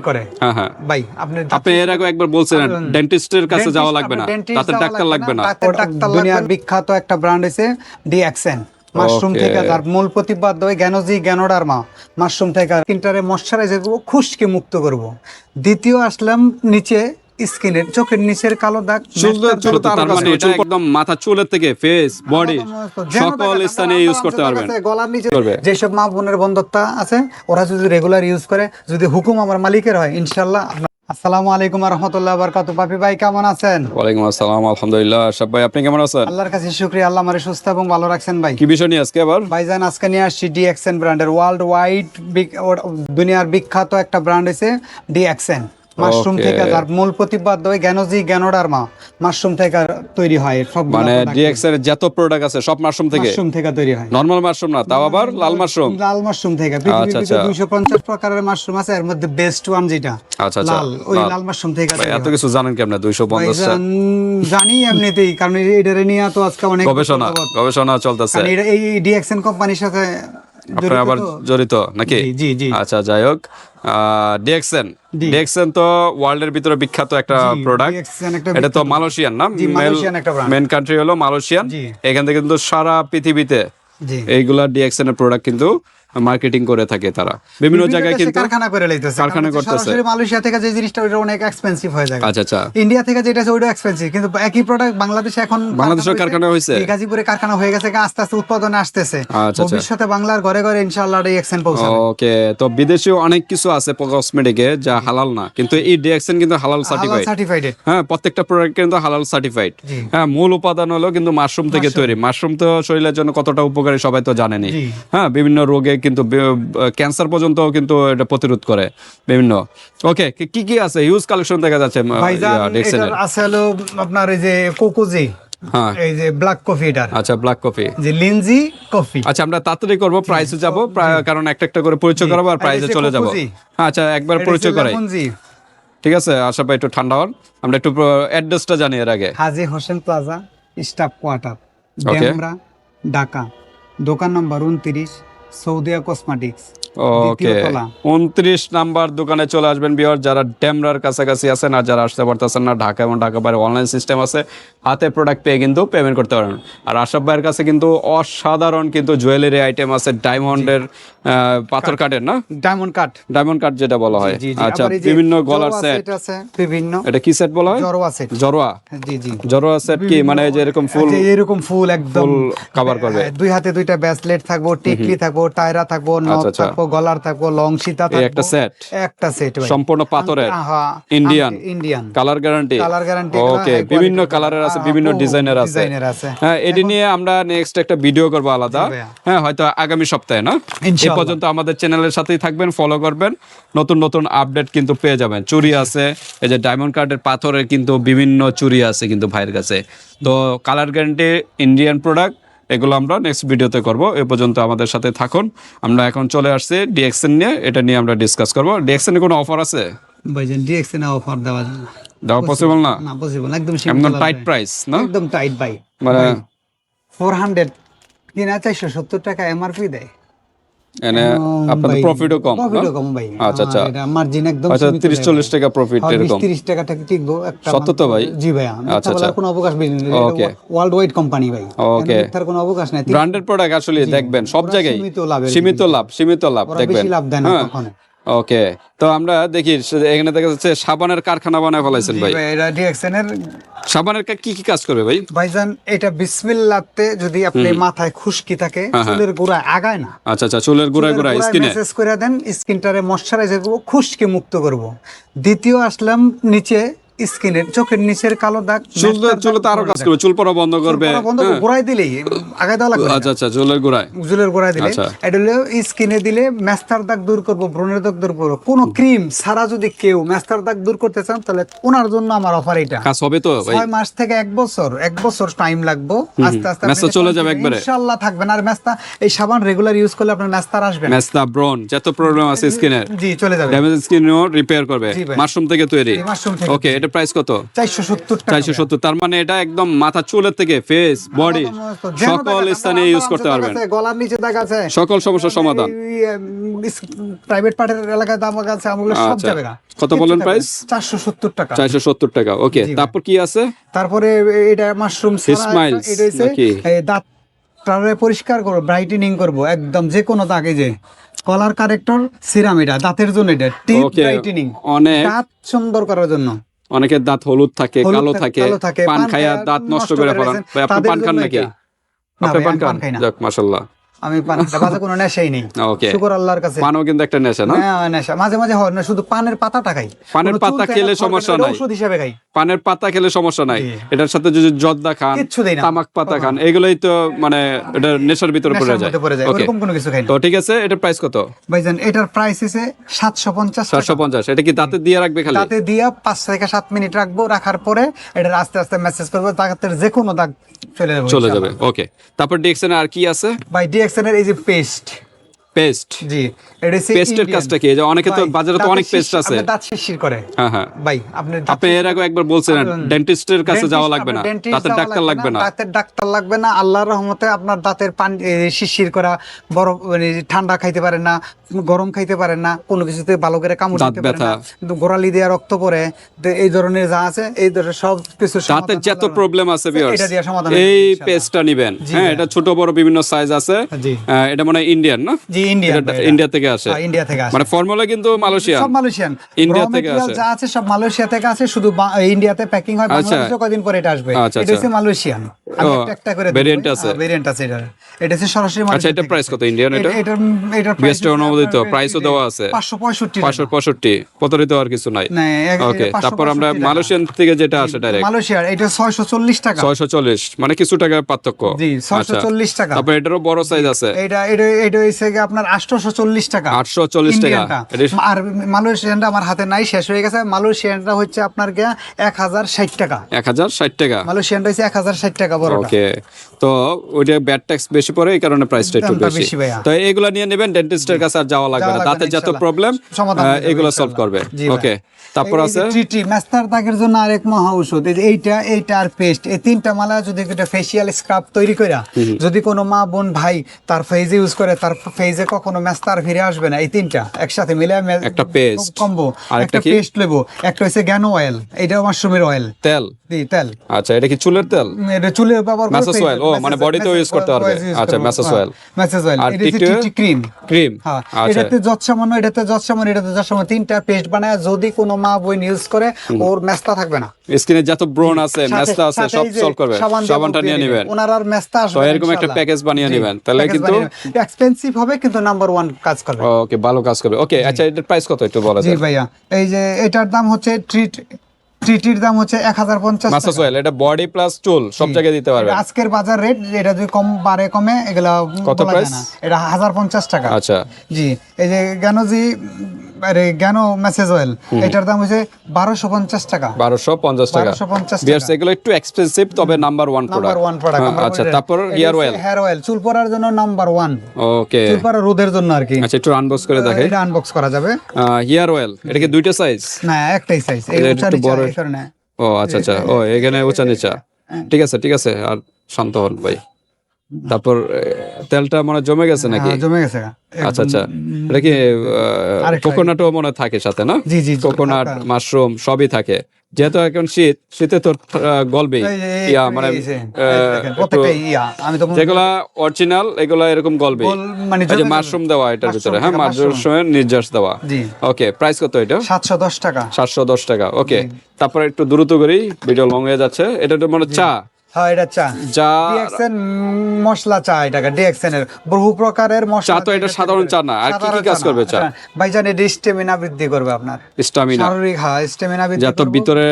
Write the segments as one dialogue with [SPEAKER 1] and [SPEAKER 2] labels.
[SPEAKER 1] করে।
[SPEAKER 2] হ্যাঁ হ্যাঁ।
[SPEAKER 1] ভাই আপনি
[SPEAKER 2] আপনি এর আগে একবার বলছেন ডেন্টিস্টের কাছে যাওয়া লাগবে না। তাতে ডাক্তার লাগবে না।
[SPEAKER 1] দুনিয়ার বিখ্যাত একটা ব্র্যান্ড ডিএক্সেন মাশরুম
[SPEAKER 2] Okay.
[SPEAKER 1] থেকে তার মূল প্রতিপাদ্য ওই গ্যানোজি গ্যানোডারমা মাশরুম থেকে তিনটারে ময়শ্চারাইজার করব খুশকে মুক্ত করব। দ্বিতীয় আসলাম নিচে স্কিনের চোখের নিচের কালো দাগ
[SPEAKER 2] তার মানে এটা একদম মাথা চুলের থেকে ফেস বডি সকল স্থানে ইউজ করতে পারবেন।
[SPEAKER 1] গলার নিচে। যেসব মা বোনের বন্ধত্ব আছে ওরা যদি রেগুলার ইউজ করে যদি হুকুম আমার মালিকের হয় ইনশাল্লাহ আসসালামু আলাইকুম রহমতুল্লাহ বারকাতু। পাপি ভাই কেমন আছেন?
[SPEAKER 2] ওয়ালাইকুম আসসালাম আলহামদুলিল্লাহ। সব ভাই আপনি কেমন আছেন?
[SPEAKER 1] আল্লাহর কাছে শুক্রিয়া আল্লাহ আমারে সুস্থ এবং ভালো রাখছেন ভাই।
[SPEAKER 2] কি বিষয় নিয়ে আজকে আবার?
[SPEAKER 1] ভাইজান আজকে নিয়ে আসছি ডিএক্সএন ব্র্যান্ডের ওয়ার্ল্ড ওয়াইড দুনিয়ার বিখ্যাত একটা ব্র্যান্ড হয়েছে ডিএক্সএন মাশরুম থেকে তার মূল প্রতিপাদ্য গ্যানোজি গ্যানোডারমা মাশরুম থেকে তৈরি হয় সব
[SPEAKER 2] মানে ডিএক্স এর যত প্রোডাক্ট আছে সব মাশরুম থেকে?
[SPEAKER 1] মাশরুম থেকে তৈরি হয়।
[SPEAKER 2] নরমাল মাশরুম না তাও আবার লাল মাশরুম
[SPEAKER 1] লাল মাশরুম থেকে।
[SPEAKER 2] আচ্ছা,
[SPEAKER 1] পৃথিবীর
[SPEAKER 2] আচ্ছা।
[SPEAKER 1] দুইশো পঞ্চাশ প্রকারের মাশরুম আছে এর মধ্যে বেস্ট ওয়ান যেটা
[SPEAKER 2] আচ্ছা, আচ্ছা,
[SPEAKER 1] লাল ওই
[SPEAKER 2] লাল।
[SPEAKER 1] মাশরুম থেকে
[SPEAKER 2] এত কিছু জানেন কেমন? দুইশো পঞ্চাশটা
[SPEAKER 1] ভাইজান, জানি এমনিতেই কারণ এটারে নিয়ে তো আজকে অনেক
[SPEAKER 2] গবেষণা গবেষণা চলতেছে।
[SPEAKER 1] এই ডিএক্সএন কোম্পানির সাথে জড়িত
[SPEAKER 2] আবার জড়িত নাকি?
[SPEAKER 1] জি, জি, জি।
[SPEAKER 2] আচ্ছা যাই হোক। ডিএক্সএন। ডিএক্সএন তো ওয়ার্ল্ডের ভিতরে বিখ্যাত একটা প্রোডাক্ট এটা তো মালয়েশিয়ান না?
[SPEAKER 1] মালয়েশিয়ান
[SPEAKER 2] মেন কান্ট্রি হলো মালয়েশিয়ান এখান থেকে কিন্তু সারা পৃথিবীতে এইগুলা ডিএক্সএন এর প্রোডাক্ট কিন্তু মার্কেটিং করে থাকে তারা। বিভিন্ন জায়গায় কিন্তু
[SPEAKER 1] কারখানা করে লইতেছে
[SPEAKER 2] কারখানা করতেছে।
[SPEAKER 1] সরাসরি মালয়েশিয়া থেকে যে জিনিসটা ওটা অনেক এক্সপেন্সিভ হয়ে যায়।
[SPEAKER 2] আচ্ছা আচ্ছা।
[SPEAKER 1] ইন্ডিয়া থেকে যেটা আছে ওইটা এক্সপেন্সিভ কিন্তু একই প্রোডাক্ট বাংলাদেশে এখন
[SPEAKER 2] বাংলাদেশেও কারখানা হয়েছে?
[SPEAKER 1] গাজীপুরে কারখানা হয়ে গেছে আস্তে আস্তে উৎপাদনে আসতেছে।
[SPEAKER 2] আচ্ছা, আচ্ছা।
[SPEAKER 1] ভবিষ্যতে বাংলার ঘরে ঘরে ইনশাআল্লাহ এই এক্সেন পৌঁছাবে।
[SPEAKER 2] ওকে তো বিদেশেও অনেক কিছু আছে কসমেটিকে যা হালাল না। কিন্তু এই ডিএক্সএন কিন্তু হালাল সার্টিফাইড
[SPEAKER 1] সার্টিফাইড
[SPEAKER 2] হ্যাঁ প্রত্যেকটা প্রোডাক্ট কিন্তু হালাল সার্টিফাইড হ্যাঁ মূল উপাদান হলো কিন্তু মাশরুম থেকে তৈরি। মাশরুম তো শরীরের জন্য কতটা উপকারী সবাই তো জানেনি হ্যাঁ বিভিন্ন রোগে কিন্তু ক্যান্সার পর্যন্ত কিন্তু এটা প্রতিরোধ করে বিভিন্ন। ওকে কি কি আছে? হিউজ কালেকশন দেখা যাচ্ছে
[SPEAKER 1] আছে হলো আপনার এই যে কোকোজি
[SPEAKER 2] হ্যাঁ।
[SPEAKER 1] এই যে ব্ল্যাক কফি
[SPEAKER 2] আচ্ছা ব্ল্যাক কফি।
[SPEAKER 1] যে লিনজি কফি।
[SPEAKER 2] আচ্ছা আমরা তাড়াতাড়ি করব প্রাইসে যাব কারণ একটা একটা করে পরিচয় করাবো আর
[SPEAKER 1] আর
[SPEAKER 2] প্রাইসে চলে যাব। আচ্ছা একবার পরিচয় করাই। ঠিক আছে আশা পাই একটু ঠান্ডা হন। আমরা একটু অ্যাড্রেসটা জানি এর আগে।
[SPEAKER 1] Haji Hossain plaza staff quarter Demra Dhaka. দোকান নম্বর উনত্রিশ সৌদিয়া কসমেটিক্স
[SPEAKER 2] ওকে উনত্রিশ নাম্বার দোকানে চলে আসবেন বিহার যারা ড্যামরার কাছাকাছি আছেন আর যারা আসতে পারতেছেন না ঢাকা এবং ঢাকা বাইরে অনলাইন সিস্টেম আছে হাতে প্রোডাক্ট পেয়ে কিন্তু পেমেন্ট করতে পারেন আর আশাফ ভাইয়ের কাছে কিন্তু অসাধারণ কিন্তু জুয়েলারি আইটেম আছে ডায়মন্ডের পাথর কাটের না?
[SPEAKER 1] ডায়মন্ড কাট
[SPEAKER 2] ডায়মন্ড কাট যেটা বলা হয়। আচ্ছা বিভিন্ন গলার সেট
[SPEAKER 1] বিভিন্ন।
[SPEAKER 2] এটা কি সেট বলা হয়?
[SPEAKER 1] জরোয়া সেট
[SPEAKER 2] জরোয়া
[SPEAKER 1] জি জি।
[SPEAKER 2] জরোয়া সেট কি? মানে যে এরকম ফুল
[SPEAKER 1] এরকম ফুল একদম
[SPEAKER 2] cover করবে।
[SPEAKER 1] দুই হাতে দুইটা ব্যাসলেট থাকব টিকলি থাকব টায়রা থাকব নথ
[SPEAKER 2] আচ্ছা, আচ্ছা।
[SPEAKER 1] থাকব গলার থাকব লং সীতা থাকব
[SPEAKER 2] একটা set?
[SPEAKER 1] একটা সেট
[SPEAKER 2] সম্পূর্ণ পাথরের।
[SPEAKER 1] Indian Indian
[SPEAKER 2] colour guarantee
[SPEAKER 1] colour guarantee
[SPEAKER 2] okay বিভিন্ন কালারের আছে বিভিন্ন ডিজাইনের আছে।
[SPEAKER 1] ডিজাইনের আছে।
[SPEAKER 2] হ্যাঁ এটি নিয়ে আমরা নেক্সট একটা ভিডিও করব আলাদা। হ্যাঁ হয়তো আগামী সপ্তাহে না? এই পর্যন্ত আমাদের চ্যানেলের সাথেই থাকবেন ফলো করবেন। নতুন নতুন আপডেট কিন্তু পেয়ে যাবেন। চুরি আছে এই যে ডায়মন্ড কার্ডের পাথরের কিন্তু বিভিন্ন চুরি আছে কিন্তু ভাইয়ের কাছে। তো কালার গ্যারান্টি ইন্ডিয়ান প্রোডাক্ট এগুলো আমরা নেক্সট ভিডিওতে করব। এ পর্যন্ত আমাদের সাথে থাকুন। আমরা এখন চলে আসছি ডিএক্সএন নিয়ে। এটা নিয়ে আমরা ডিসকাস করব। ডিএক্সএন কোনো অফার আছে?
[SPEAKER 1] ভাইজান ডিএক্সএন অফার দেওয়া যায় দাও
[SPEAKER 2] দেওয়া পসিবল না?
[SPEAKER 1] না পসিবল একদম
[SPEAKER 2] সিম্পল
[SPEAKER 1] একদম
[SPEAKER 2] টাইট প্রাইস না?
[SPEAKER 1] একদম টাইট ভাই।
[SPEAKER 2] মানে
[SPEAKER 1] ফোর হান্ড্রেড কিনা চারশো সত্তর টাকা এমআরপি দেয়।
[SPEAKER 2] এনে আপনাদের প্রফিটও কম
[SPEAKER 1] প্রফিটও কম ভাই
[SPEAKER 2] আচ্ছা আচ্ছা।
[SPEAKER 1] মার্জিন একদম
[SPEAKER 2] আচ্ছা। চল্লিশ টাকা প্রফিট
[SPEAKER 1] হ্যাঁ,
[SPEAKER 2] এরকম।
[SPEAKER 1] 20 30 টাকা থেকে টিকবো একটা
[SPEAKER 2] সত্য তো ভাই?
[SPEAKER 1] জি
[SPEAKER 2] আচ্ছা,
[SPEAKER 1] আচ্ছা।
[SPEAKER 2] আচ্ছা।
[SPEAKER 1] কোনো অবকাশ
[SPEAKER 2] Okay.
[SPEAKER 1] ওয়ার্ল্ড ওয়াইড কোম্পানি ভাই ওকে কোনো অবকাশ নাই।
[SPEAKER 2] ব্র্যান্ডেড প্রোডাক্ট আসলে দেখবেন সব জায়গায়
[SPEAKER 1] সীমিত
[SPEAKER 2] লাভ সীমিত লাভ দেখবেন।
[SPEAKER 1] বেশি লাভ দেন না
[SPEAKER 2] হ্যাঁ। ওকে তো আমরা দেখি এখানে দেখা যাচ্ছে সাবানের কারখানা বানায় ফেলাইছেন ভাই।
[SPEAKER 1] ভাই, এটা ডিএক্সএন এর
[SPEAKER 2] সাবানের কা- কি কাজ করবে ভাই?
[SPEAKER 1] ভাইজান এটা বিসমিল্লাতে যদি আপনি মাথায় খুশকি থাকে
[SPEAKER 2] হ্যাঁ,
[SPEAKER 1] চুলের গোড়ায় আগায় না।
[SPEAKER 2] আচ্ছা আচ্ছা চুলের গোড়ায় গোড়ায় স্কিনে?
[SPEAKER 1] মেসেজ করে দেন স্কিনটারে ময়শ্চারাইজার করব খুশকি মুক্ত করব। দ্বিতীয় আসলাম নিচে স্কিনের চোখের নিচের কালো দাগ
[SPEAKER 2] চুল চুল তো আরও কাজ করবে চুল পড়া বন্ধ করবে।
[SPEAKER 1] বন্ধ করে গোড়ায় দিলেই আগায় দেওয়া লাগবে।
[SPEAKER 2] আচ্ছা আচ্ছা চুলের গোড়ায়।
[SPEAKER 1] চুলের গোড়ায় দিলে
[SPEAKER 2] আচ্ছা।
[SPEAKER 1] এটা হলো স্কিনে দিলে মেস্তার দাগ দূর করব ব্রণের দাগ দূর করব। কোন ক্রিম ছাড়া যদি কেউ মেস্তার দাগ দূর করতে চান তাহলে ওনার জন্য আমার অফার এটা
[SPEAKER 2] কাজ হবে তো? ভাই
[SPEAKER 1] ছয় মাস থেকে এক বছর এক বছর টাইম লাগবো। আস্তে আস্তে
[SPEAKER 2] মেস্তা চলে যাবে একবারে?
[SPEAKER 1] ইনশাল্লাহ থাকবে না। আর মেস্তা এই সাবান রেগুলার ইউজ করলে আপনার মেস্তার আসবে না।
[SPEAKER 2] মেস্তা ব্রন যত প্রবলেম আছে স্কিনের।
[SPEAKER 1] জি চলে যাবে।
[SPEAKER 2] ড্যামেজ স্কিনও রিপেয়ার করবে। মাশরুম থেকে তৈরি।
[SPEAKER 1] mushroom থেকে
[SPEAKER 2] ওকে এটা প্রাইস কত?
[SPEAKER 1] চারশো সত্তর
[SPEAKER 2] চারশো সত্তর তার মানে এটা একদম মাথা চুলের থেকে ফেস বডি সকল স্থানে ইউজ করতে পারবেন।
[SPEAKER 1] গলার নিচে দাগ আছে
[SPEAKER 2] সকল সমস্যার সমাধান।
[SPEAKER 1] প্রাইভেট পার্টের এলাকায় দাম আছে আমগুলো সব
[SPEAKER 2] আচ্ছা।
[SPEAKER 1] যাবে না।
[SPEAKER 2] কত price?
[SPEAKER 1] চারশো সত্তর টাকা।
[SPEAKER 2] চারশো সত্তর টাকা ওকে তারপর কি আছে?
[SPEAKER 1] তারপরে এটা মাশরুম
[SPEAKER 2] Smiles
[SPEAKER 1] এটা? এই দাঁত পরিষ্কার করব ব্রাইটেনিং করব একদম যে কোনো দাগে যে। কলার কারেক্টর সিরাম এটা দাঁতের জন্য এটা টিপ ব্রাইটেনিং
[SPEAKER 2] অনেক।
[SPEAKER 1] দাঁত সুন্দর করার জন্য।
[SPEAKER 2] অনেকের দাঁত হলুদ থাকে কালো
[SPEAKER 1] থাকে,
[SPEAKER 2] পান
[SPEAKER 1] খায়া
[SPEAKER 2] দাঁত নষ্ট করে ফেলান। ভাই আপনি পান খান নাকি? আপনি পান খান? যাক মাশাল্লাহ।
[SPEAKER 1] আমি পান বাজে কোনো নেশাই নেই।
[SPEAKER 2] ওকে।
[SPEAKER 1] শুকর আল্লাহর কাছে।
[SPEAKER 2] পানও কিন্তু একটা নেশা না?
[SPEAKER 1] হ্যাঁ, নেশা। মাঝে মাঝে হয় না শুধু পানের পাতাটা খাই।
[SPEAKER 2] পানের পাতা খেলে সমস্যা নাই।
[SPEAKER 1] ওষুধ হিসেবে খাই।
[SPEAKER 2] পানের পাতা খেলে সমস্যা নাই। এটার সাথে যদি জর্দা খান। তামাক পাতা খান এগুলোই তো মানে এটা নেশার ভিতরে পড়ে যায়।
[SPEAKER 1] ওরকম কোনো কিছু খাই না।
[SPEAKER 2] তো ঠিক আছে এটার প্রাইস কত?
[SPEAKER 1] ভাইজান এটার প্রাইস আছে সাতশো পঞ্চাশ
[SPEAKER 2] চারশো পঞ্চাশ। এটা কি দাঁতে দিয়ে রাখবে খালি?
[SPEAKER 1] তাতে দিয়া পাঁচ থেকে সাত মিনিট রাখব রাখার পরে এটা আস্তে আস্তে মেসেজ করব দাগের যে কোনো দাগ চলে যাবে
[SPEAKER 2] চলে যাবে। ওকে। তারপর ডিএক্সএন আর কি আছে?
[SPEAKER 1] ভাই ডিএক্সএন এর এই যে পেস্ট
[SPEAKER 2] পেস্ট।
[SPEAKER 1] জি এটা
[SPEAKER 2] পেস্টের কাজটা কি? অনেকে তো বাজারে তো অনেক পেস্ট আছে।
[SPEAKER 1] দাঁত শিরশির করে।
[SPEAKER 2] হ্যাঁ হ্যাঁ।
[SPEAKER 1] ভাই আপনি
[SPEAKER 2] আপনি এর আগে একবার বলছিলেন ডেন্টিস্টের কাছে যাওয়া লাগবে না। দাঁতের ডাক্তার লাগবে না।
[SPEAKER 1] দাঁতের ডাক্তার লাগবে না। আল্লাহর রহমতে আপনার দাঁতের পানি শিরশির করা বরফ মানে ঠান্ডা খাইতে পারেন না গরম খাইতে পারেন না কোনো কিছুতে ভালো করে কামড়
[SPEAKER 2] দাঁত
[SPEAKER 1] পারেন না কিন্তু গোড়ালি দিয়ে রক্ত পড়ে এই ধরনের যা আছে এই ধরনের সব কিছু
[SPEAKER 2] দাঁতের যত প্রবলেম আছে viewers,
[SPEAKER 1] এটা দিয়ে সমাধান
[SPEAKER 2] এই পেস্টটা নিবেন। হ্যাঁ এটা ছোট বড় বিভিন্ন সাইজ আছে।
[SPEAKER 1] জি।
[SPEAKER 2] এটা মনে হয় ইন্ডিয়ান না?
[SPEAKER 1] জি ইন্ডিয়া
[SPEAKER 2] থেকে। আসে।
[SPEAKER 1] ইন্ডিয়া থেকে আসে।
[SPEAKER 2] মানে ফর্মুলা কিন্তু মালয়েশিয়া
[SPEAKER 1] সব মালয়েশিয়ান
[SPEAKER 2] ইন্ডিয়া থেকে আসে।
[SPEAKER 1] যা আছে সব মালয়েশিয়া থেকে আছে শুধু ইন্ডিয়াতে প্যাকিং হয়
[SPEAKER 2] আচ্ছা।
[SPEAKER 1] বাংলাদেশে কদিন পরে এটা আসবে?
[SPEAKER 2] আচ্ছা,
[SPEAKER 1] এটা হচ্ছে
[SPEAKER 2] আচ্ছা।
[SPEAKER 1] মালয়েশিয়ান একটা একটা করে
[SPEAKER 2] variant আছে।
[SPEAKER 1] ভেরিয়েন্ট আছে এটা এটা হচ্ছে সরাসরি
[SPEAKER 2] আচ্ছা এটা প্রাইস কত? ইন্ডিয়ান এটা
[SPEAKER 1] এটার এটার
[SPEAKER 2] BST অনুমোদিত, price ও দেওয়া আছে।
[SPEAKER 1] পাঁচশো পঁয়ষট্টি
[SPEAKER 2] পাঁচশো পঁয়ষট্টি। প্রতারিত আর কিছু নাই। ওকে তারপর আমরা মালয়েশিয়ান থেকে যেটা আসে ডাইরেক্ট
[SPEAKER 1] মালয়েশিয়ার এটা ছয়শো চল্লিশ টাকা।
[SPEAKER 2] ছয়শো চল্লিশ মানে কিছু টাকার পার্থক্য।
[SPEAKER 1] জি, 640
[SPEAKER 2] আচ্ছা।
[SPEAKER 1] টাকা।
[SPEAKER 2] তারপর এটারও বড় সাইজ আছে।
[SPEAKER 1] এটা এটা এটা গিয়ে আপনার আটশোশো চল্লিশ টাকা।
[SPEAKER 2] 840 টাকা।
[SPEAKER 1] আর মালয়েশিয়ানটা আমার হাতে নাই শেষ হয়ে গেছে। মালয়েশিয়ানটা হচ্ছে আপনার গিয়া এক হাজার ষাট টাকা।
[SPEAKER 2] এক হাজার ষাট টাকা।
[SPEAKER 1] মালয়েশিয়ানটা হচ্ছে এক হাজার ষাট টাকা বড়
[SPEAKER 2] ওকে। তো ওইটা ব্যাড ট্যাক্স বেশি পড়ে এই কারণে প্রাইসটা একটু বেশি। তো এগুলা নিয়ে নেবেন ডেন্টিস্টের কাছে আর যাওয়া লাগবে না। দাঁতের যত প্রবলেম এগুলো সলভ করবে। ওকে। তারপর আছে
[SPEAKER 1] ট্রিটি মেস্তার দাগের জন্য আরেক মহা ঔষধ। এইটা এইটা আর পেস্ট এই তিনটা মালা যদি একটা ফেসিয়াল স্ক্রাব তৈরি করে যদি কোনো মা বোন ভাই তার ফেজে ইউজ করে তার ফেজে কখনো মেস্তার ফিরে আসবে না এই তিনটা একসাথে মিলে
[SPEAKER 2] একটা paste।
[SPEAKER 1] কম্বো। একটা পেস্ট লেবো একটা হচ্ছে জ্ঞান অয়েল এটাও মাশরুমের অয়েল
[SPEAKER 2] তেল?
[SPEAKER 1] দি তেল।
[SPEAKER 2] আচ্ছা এটা কি চুলের তেল?
[SPEAKER 1] এটা চুলে ব্যবহার করে
[SPEAKER 2] Massage oil, ও, মানে তেও use করতে পারবে। আচ্ছা, massage oil।
[SPEAKER 1] মেসেজ অয়েল এটা হচ্ছে
[SPEAKER 2] টিটি
[SPEAKER 1] ক্রিম
[SPEAKER 2] ক্রিম
[SPEAKER 1] হ্যাঁ
[SPEAKER 2] আচ্ছা।
[SPEAKER 1] এটাতে যত সামান্য এটাতে যত সামান্য এটাতে যত সামান্য তিনটা পেস্ট বানায় যদি কোনো মা বোন ইউজ করে ওর মেস্তা থাকবে না।
[SPEAKER 2] স্কিনে যত ব্রণ আছে মেস্তা আছে সব সলভ করবে। সাবানটা নিয়ে নেবেন।
[SPEAKER 1] ওনার আর মেস্তা আসবে
[SPEAKER 2] এরকম একটা প্যাকেজ বানিয়ে
[SPEAKER 1] জি,
[SPEAKER 2] নেবেন। তাহলে কিন্তু
[SPEAKER 1] এক্সপেন্সিভ হবে কিন্তু নাম্বার ওয়ান কাজ করবে।
[SPEAKER 2] ওকে ভালো কাজ করবে। ওকে আচ্ছা এটার প্রাইস কত একটু বলা
[SPEAKER 1] জি
[SPEAKER 2] যায়
[SPEAKER 1] ভাইয়া এই যে এটার দাম হচ্ছে ট্রিট ট্রিটির দাম হচ্ছে এক হাজার পঞ্চাশ
[SPEAKER 2] মাসাজ অয়েল এটা বডি প্লাস চুল সব জায়গায় দিতে পারবে
[SPEAKER 1] আজকের বাজার রেট এটা যদি কম বাড়ে কমে এগুলা
[SPEAKER 2] কত?
[SPEAKER 1] না। এটা হাজার পঞ্চাশ টাকা।
[SPEAKER 2] আচ্ছা।
[SPEAKER 1] জি এই যে কেন আরে জ্ঞান মেসেজ অয়েল এটার দাম হচ্ছে বারোশো পঞ্চাশ টাকা।
[SPEAKER 2] বারোশো পঞ্চাশ টাকা।
[SPEAKER 1] 1250
[SPEAKER 2] বিয়ার্স এগুলো একটু এক্সপেন্সিভ তবে number one product
[SPEAKER 1] one product
[SPEAKER 2] আচ্ছা তারপর ইয়ার অয়েল
[SPEAKER 1] হেয়ার অয়েল চুল পড়ার জন্য নাম্বার ওয়ান
[SPEAKER 2] ওকে
[SPEAKER 1] চুল রোদের জন্য আর কি।
[SPEAKER 2] আচ্ছা একটু আনবক্স করে দেখে
[SPEAKER 1] এটা আনবক্স করা যাবে।
[SPEAKER 2] হেয়ার অয়েল এটা কি দুইটা সাইজ
[SPEAKER 1] না একটাই সাইজ
[SPEAKER 2] এটা একটু বড়। ও আচ্ছা আচ্ছা। ও এখানে উঁচা নিচা। ঠিক আছে ঠিক আছে। আর শান্ত হন ভাই। তারপর তেলটা মনে জমে গেছে নাকি?
[SPEAKER 1] হ্যাঁ, জমে গেছে।
[SPEAKER 2] আচ্ছা আচ্ছা। এটা কি কোকোনাটও মনে থাকে সাথে না?
[SPEAKER 1] জি, জি,
[SPEAKER 2] কোকোনাট মাশরুম সবই থাকে। যেহেতু এখন শীত শীতে তো
[SPEAKER 1] এই-
[SPEAKER 2] ইয়া মানে
[SPEAKER 1] ইয়া
[SPEAKER 2] যেগুলা অরিজিনাল এগুলা এরকম গলবেই।
[SPEAKER 1] গোল মানে
[SPEAKER 2] যে মাশরুম দেওয়া এটার ভিতরে হ্যাঁ। মাশরুমের নির্যাস দেওয়া।
[SPEAKER 1] জি।
[SPEAKER 2] ওকে প্রাইস কত এটা?
[SPEAKER 1] সাতশো দশ টাকা।
[SPEAKER 2] সাতশো দশ টাকা ওকে তারপরে একটু দ্রুত করি ভিডিও লং হয়ে যাচ্ছে। এটা তো মানে চা।
[SPEAKER 1] হ্যাঁ এটা চা।
[SPEAKER 2] চা
[SPEAKER 1] ডিএক্সএন মশলা চা এটাকে ডিএক্সএন এর। বহু প্রকারের মশলা
[SPEAKER 2] চা তো এটা সাধারণ চা না, আর কি কি কাজ করবে চা?
[SPEAKER 1] ভাইজান এটা স্টেমিনা বৃদ্ধি করবে আপনার।
[SPEAKER 2] স্টামিনা
[SPEAKER 1] শারীরিক হ্যাঁ স্টেমিনা বৃদ্ধি
[SPEAKER 2] যত ভিতরে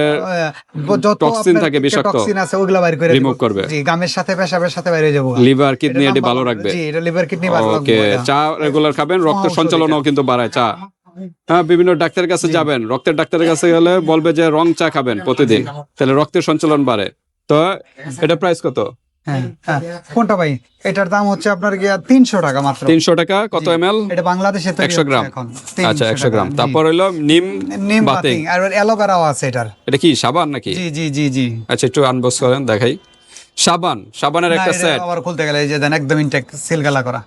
[SPEAKER 1] যত আপনার
[SPEAKER 2] থাকে বিষাক্ত,
[SPEAKER 1] toxin আছে ওগুলা বাইর করে দিব।
[SPEAKER 2] করবে।
[SPEAKER 1] জি গামের সাথে পেশাবের সাথে বাইরে যাব।
[SPEAKER 2] লিভার কিডনি
[SPEAKER 1] এটা
[SPEAKER 2] ভালো রাখবে।
[SPEAKER 1] জি এটা লিভার কিডনি ভালো রাখবে এটা।
[SPEAKER 2] চা রেগুলার খাবেন রক্ত সঞ্চালনও কিন্তু বাড়ায় চা। হ্যাঁ বিভিন্ন ডাক্তারের কাছে যাবেন। রক্তের ডাক্তারের কাছে গেলে বলবে যে রং চা খাবেন প্রতিদিন। তাহলে রক্তের সঞ্চালন বাড়ে। তো এটা প্রাইস কত?
[SPEAKER 1] হ্যাঁ হ্যাঁ। কোনটা ভাই? এটার দাম হচ্ছে আপনার গিয়া তিনশো টাকা মাত্র।
[SPEAKER 2] তিনশো টাকা কত এম এল
[SPEAKER 1] এটা বাংলাদেশে
[SPEAKER 2] একশো গ্রাম। আচ্ছা একশো গ্রাম। তারপর হইল নিম
[SPEAKER 1] নিম
[SPEAKER 2] বাতি।
[SPEAKER 1] আর অ্যালোভেরাও আছে এটার।
[SPEAKER 2] এটা কি সাবান নাকি?
[SPEAKER 1] জি জি জি জি।
[SPEAKER 2] আচ্ছা একটু আনবক্স করেন দেখাই। সাবান সাবানের একটা সেট
[SPEAKER 1] আবার খুলতে গেলে এই যে দেন একদম ইনটেক সিলগালা করা।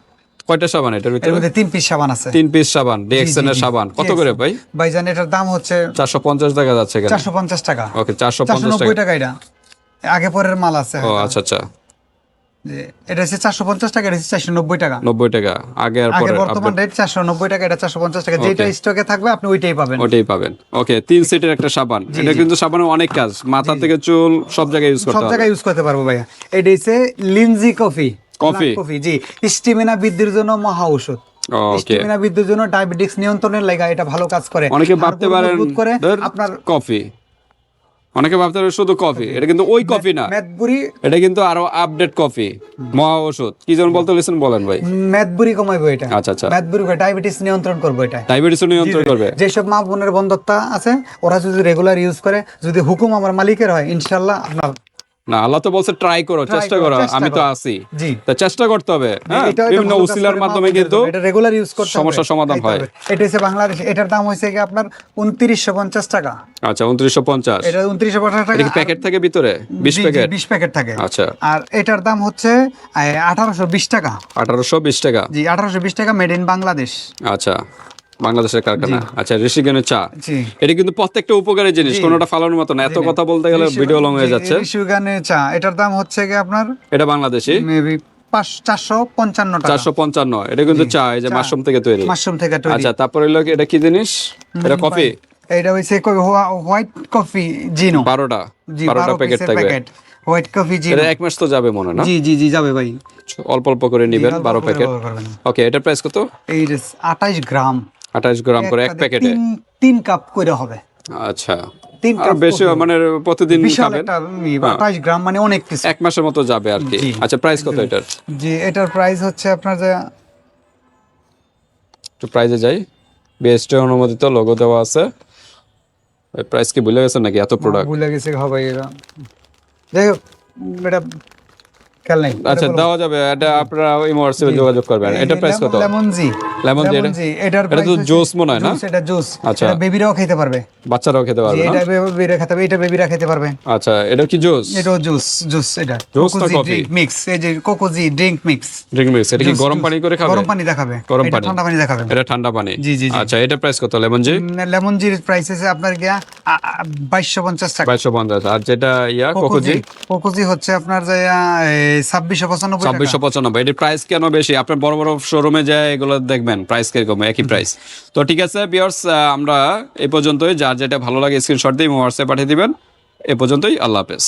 [SPEAKER 2] কয়টা সাবান এটার
[SPEAKER 1] এর
[SPEAKER 2] ভিতরে
[SPEAKER 1] মধ্যে তিন পিস সাবান আছে।
[SPEAKER 2] তিন পিস সাবান ডিএক্সএন এর সাবান। কত করে ভাই?
[SPEAKER 1] ভাইজান এটার দাম হচ্ছে
[SPEAKER 2] চারশো পঞ্চাশ টাকা যাচ্ছে কেন
[SPEAKER 1] চারশো পঞ্চাশ টাকা।
[SPEAKER 2] ওকে চারশো
[SPEAKER 1] চারশো
[SPEAKER 2] পঞ্চাশ
[SPEAKER 1] নব্বই
[SPEAKER 2] টাকা।
[SPEAKER 1] টাকা এটা। আগে পরের মাল আছে।
[SPEAKER 2] ও আচ্ছা আচ্ছা।
[SPEAKER 1] এটা হচ্ছে চারশো পঞ্চাশ টাকা এটা হচ্ছে চারশো নব্বই টাকা।
[SPEAKER 2] নব্বই টাকা। আগে আর
[SPEAKER 1] আগে
[SPEAKER 2] পরে
[SPEAKER 1] বর্তমান রেট চারশো নব্বই টাকা এটা চারশো পঞ্চাশ টাকা। যেটা স্টকে থাকবে আপনি ওইটাই পাবেন।
[SPEAKER 2] ওটাই পাবেন। ওকে তিন সিটের একটা সাবান। এটা কিন্তু সাবানের অনেক কাজ। মাথা থেকে চুল সব জায়গায় ইউজ
[SPEAKER 1] সব
[SPEAKER 2] করতে হবে।
[SPEAKER 1] জায়গায় ইউজ করতে পারব ভাইয়া। এটা হচ্ছে লিনজি কফি
[SPEAKER 2] কফি?
[SPEAKER 1] কফি জি। স্টিমিনা বৃদ্ধির জন্য মহা ঔষধ। স্টিমিনা বৃদ্ধির জন্য ডায়াবেটিক্স নিয়ন্ত্রণের লাগা এটা ভালো কাজ করে।
[SPEAKER 2] অনেকে ভাবতে পারেন
[SPEAKER 1] আপনার
[SPEAKER 2] কফি অনেকে ভাবতে পারে শুধু কফি এটা কিন্তু ওই কফি না।
[SPEAKER 1] মেদবুরি
[SPEAKER 2] এটা কিন্তু আরও আপডেট কফি মহা ওষুধ। কি জন বলতে বলেছেন বলেন ভাই।
[SPEAKER 1] মেদবুরি কমাইবো এটা।
[SPEAKER 2] আচ্ছা আচ্ছা।
[SPEAKER 1] মেদবুরি ডায়াবেটিস নিয়ন্ত্রণ করবে এটা।
[SPEAKER 2] ডায়াবেটিস নিয়ন্ত্রণ করবে।
[SPEAKER 1] যেসব মা বোনের বন্ধুত্ব আছে ওরা যদি রেগুলার ইউজ করে যদি হুকুম আমার মালিকের হয় ইনশাআল্লাহ আপনার
[SPEAKER 2] না আল্লাহ তো বলছে ট্রাই করো চেষ্টা করো আমি তো। আছি। তা চেষ্টা করতে হবে হ্যাঁ? বিভিন্ন উসিলার মাধ্যমে কিন্তু
[SPEAKER 1] এটা রেগুলার ইউজ করতে
[SPEAKER 2] সমস্যার সমাধান হয়।
[SPEAKER 1] এটা হচ্ছে বাংলাদেশ এটার দাম হয়েছে কি আপনার উনত্রিশশো পঞ্চাশ টাকা।
[SPEAKER 2] আচ্ছা উনত্রিশশো পঞ্চাশ।
[SPEAKER 1] এটা উনত্রিশশো পঞ্চাশ টাকা।
[SPEAKER 2] প্যাকেট থাকে ভিতরে? বিশ প্যাকেট
[SPEAKER 1] বিশ প্যাকেট থাকে।
[SPEAKER 2] আচ্ছা।
[SPEAKER 1] আর এটার দাম হচ্ছে আঠারোশো বিশ টাকা।
[SPEAKER 2] আঠারোশো বিশ টাকা।
[SPEAKER 1] জি আঠারোশো বিশ টাকা মেড ইন বাংলাদেশ।
[SPEAKER 2] আচ্ছা। বাংলাদেশের কারখানা। আচ্ছা ঋষিগণের চা। এটা কিন্তু প্রত্যেকটা উপকারী জিনিস কোনোটা ফালানোর মতো না। এত কথা বলতে গেলে ভিডিও লং হয়ে যাচ্ছে।
[SPEAKER 1] ঋষিগানের চা এটার দাম হচ্ছে কি আপনার?
[SPEAKER 2] এটা বাংলাদেশি।
[SPEAKER 1] মেবি চারশো পঞ্চান্ন
[SPEAKER 2] চারশো পঞ্চান্ন। এটা কিন্তু চা এই যে মাশরুম থেকে তৈরি।
[SPEAKER 1] মাশরুম থেকে তৈরি।
[SPEAKER 2] আচ্ছা তারপর হইল কি, এটা কি জিনিস? এটা কফি?
[SPEAKER 1] এটা হচ্ছে হোয়াইট কফি জিনো।
[SPEAKER 2] বারোটা।
[SPEAKER 1] জি
[SPEAKER 2] বারোটা
[SPEAKER 1] বারো
[SPEAKER 2] প্যাকেট থাকবে।
[SPEAKER 1] হোয়াইট কফি জিনো।
[SPEAKER 2] এটা এক মাস তো যাবে মনে হয় না?
[SPEAKER 1] জি জি জি যাবে ভাই।
[SPEAKER 2] অল্প অল্প করে নিবেন বারো প্যাকেট। ওকে এটার প্রাইস কত?
[SPEAKER 1] এই আঠাইশ গ্রাম।
[SPEAKER 2] আঠাশ গ্রাম করে এক প্যাকেটে?
[SPEAKER 1] তিন- কাপ করে হবে।
[SPEAKER 2] আচ্ছা।
[SPEAKER 1] তিন কাপ
[SPEAKER 2] বেশি মানে প্রতিদিন খাবেন?
[SPEAKER 1] একটা আঠাইশ গ্রাম মানে অনেক কিছু।
[SPEAKER 2] এক মাসের মতো যাবে আর কি। আচ্ছা প্রাইস কত এটার?
[SPEAKER 1] জি এটার প্রাইস হচ্ছে আপনার যে
[SPEAKER 2] একটু প্রাইজে যাই। বিএসটি অনুমোদিত লোগো দেওয়া আছে। প্রাইস কি ভুলে গেছেন নাকি? এত প্রোডাক্ট
[SPEAKER 1] ভুলে গেছে হবে এরা। যাই হোক এটা খেয়াল নেই।
[SPEAKER 2] আচ্ছা দেওয়া যাবে। এটা আপনারা ওই যোগাযোগ করবেন। এটা প্রাইস কত?
[SPEAKER 1] লেমন জি।
[SPEAKER 2] লেমন জি,
[SPEAKER 1] এটার
[SPEAKER 2] এটা তো juice মনে হয় না?
[SPEAKER 1] এটা জুস।
[SPEAKER 2] আচ্ছা।
[SPEAKER 1] বেবিরাও খেতে পারবে।
[SPEAKER 2] বাচ্চারাও খেতে পারবে
[SPEAKER 1] এটা বেবিরা খেতে পারবে এটা বেবিরা খেতে পারবে।
[SPEAKER 2] আচ্ছা এটা কি জুস?
[SPEAKER 1] এটাও জুস জুস এটা।
[SPEAKER 2] না coffee?
[SPEAKER 1] মিক্স এই যে কোকোজি ড্রিঙ্ক মিক্স
[SPEAKER 2] ড্রিঙ্ক মিক্স এটা কি গরম পানি করে খাবে?
[SPEAKER 1] গরম পানি দেখাবে।
[SPEAKER 2] গরম পানি।
[SPEAKER 1] ঠান্ডা পানি দেখাবে।
[SPEAKER 2] এটা ঠান্ডা পানি।
[SPEAKER 1] জি, জি।
[SPEAKER 2] আচ্ছা এটা প্রাইস কত? লেমন জি
[SPEAKER 1] লেমন জির প্রাইস আছে আপনার গিয়া বাইশশো পঞ্চাশ টাকা।
[SPEAKER 2] বাইশশো পঞ্চাশ। আর যেটা ইয়া কোকোজি
[SPEAKER 1] কোকোজি হচ্ছে আপনার যে ছাব্বিশশো পঁচানব্বই টাকা।
[SPEAKER 2] ছাব্বিশশো পঁচানব্বই। এটির প্রাইস কেন বেশি? আপনার বড় বড় শোরুমে যায় এগুলো দেখবেন। প্রাইস কীরকম একই প্রাইস তো ঠিক আছে বিয়ার্স আমরা এ পর্যন্তই। যার যেটা ভালো লাগে স্ক্রিনশট দিয়ে হোয়াটসঅ্যাপ পাঠিয়ে দিবেন। এ পর্যন্তই আল্লাহ হাফেজ।